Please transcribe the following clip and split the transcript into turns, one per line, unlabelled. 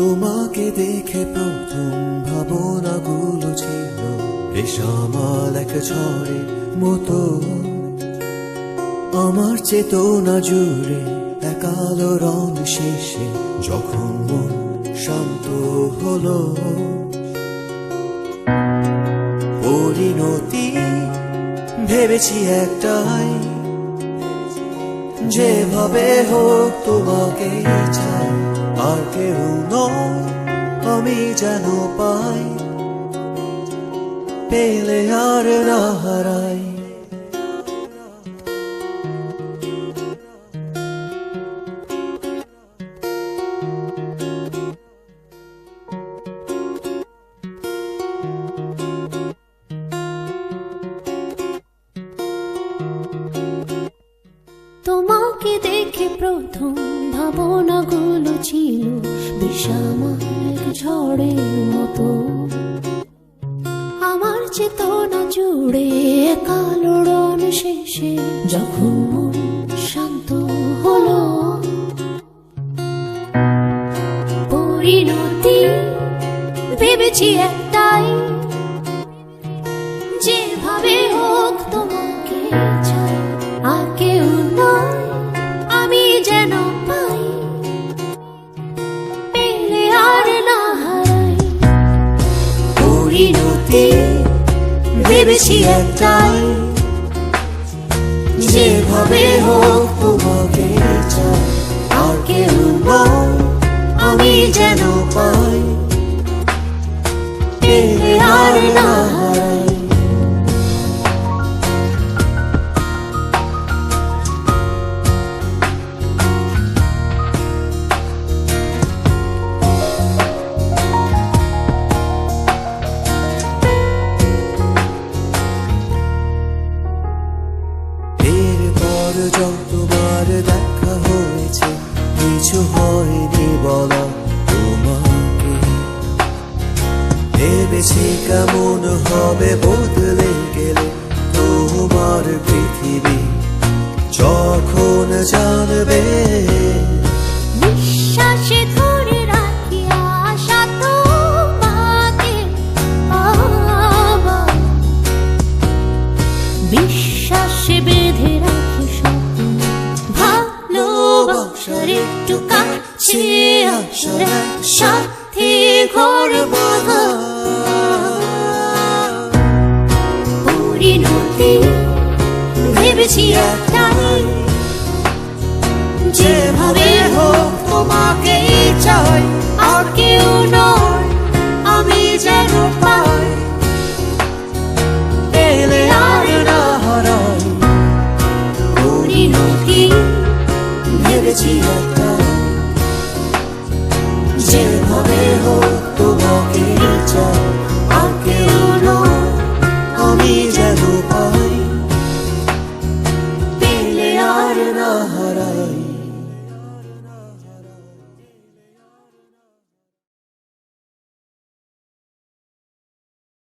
তোমাকে দেখে প্রথম ভাবনাগুলো ছিল বেসামাল এক ঝড়ের মতো। আমার চেতনা জুড়ে একালো রং শেষে যখন মন শান্ত হলো। পরিণতি ভেবেছি একটাই, যেভাবে হোক তোমাকে চাই। আর কেউ নয় আমি যেন পাই। পেলে আর না হারাই।
তোমাকে দেখে প্রথম ভাবনাগুলো ছিল বিষামাল এক ঝড়ের মতো। আমার চেতনা জুড়ে কালো রণ শেষে যখন শান্ত হলো। পরিণতি ভেবেছি একটাই
পরিণতি ভেবেছি একটাই যেভাবে হোক তোমাকে আর কেউ আমি যেন পাই। আর না যতবার দেখা হয়েছে কিছু হয়নি বলা তোমাকে। ভেবেছি কেমন হবে বদলে গেলে তোমার পৃথিবী।